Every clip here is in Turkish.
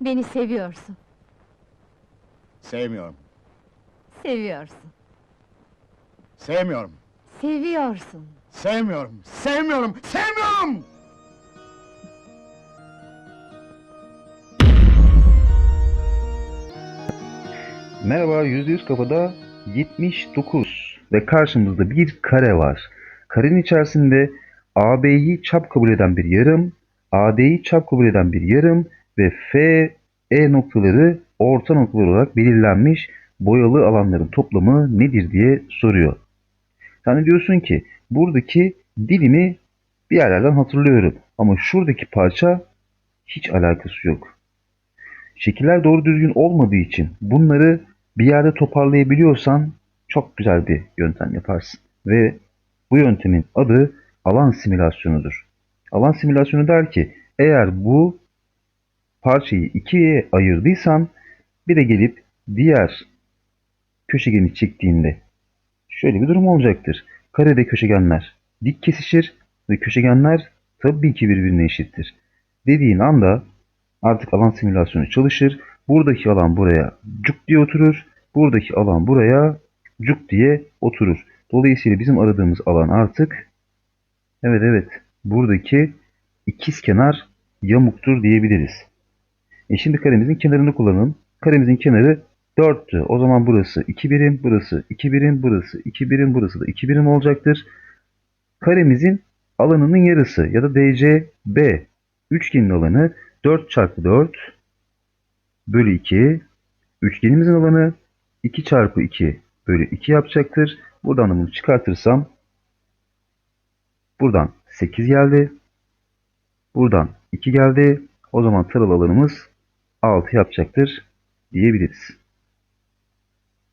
Beni seviyorsun. Sevmiyorum. Seviyorsun. Sevmiyorum. Seviyorsun. Sevmiyorum. Sevmiyorum. Sevmiyorum! Merhaba, %100 kafada 79 ve karşımızda bir kare var. Karenin içerisinde AB'yi çap kabul eden bir yarım, AD'yi çap kabul eden bir yarım ve F, E noktaları orta noktalar olarak belirlenmiş boyalı alanların toplamı nedir diye soruyor. De diyorsun ki buradaki dilimi bir yerlerden hatırlıyorum ama şuradaki parça hiç alakası yok. Şekiller doğru düzgün olmadığı için bunları bir yerde toparlayabiliyorsan çok güzel bir yöntem yaparsın. Ve bu yöntemin adı alan simülasyonudur. Alan simülasyonu der ki eğer bu parçayı ikiye ayırdıysan bir de gelip diğer köşegeni çektiğinde şöyle bir durum olacaktır. Karede köşegenler dik kesişir ve köşegenler tabii ki birbirine eşittir. Dediğin anda artık alan simülasyonu çalışır. Buradaki alan buraya cuk diye oturur. Buradaki alan buraya cuk diye oturur. Dolayısıyla bizim aradığımız alan artık evet evet buradaki ikiz kenar yamuktur diyebiliriz. E şimdi karemizin kenarını kullanalım. Karemizin kenarı 4'tü. O zaman burası 2 birim, burası 2 birim, burası 2 birim, burası da 2 birim olacaktır. Karemizin alanının yarısı ya da DCB üçgenin alanı 4 çarpı 4 bölü 2. Üçgenimizin alanı 2 çarpı 2 bölü 2 yapacaktır. Buradan da bunu çıkartırsam buradan 8 geldi. Buradan 2 geldi. O zaman taral alanımız 6 yapacaktır diyebiliriz.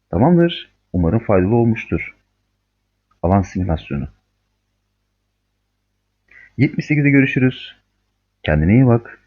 Tamamdır. Umarım faydalı olmuştur. Alan simülasyonu. 78'de görüşürüz. Kendine iyi bak.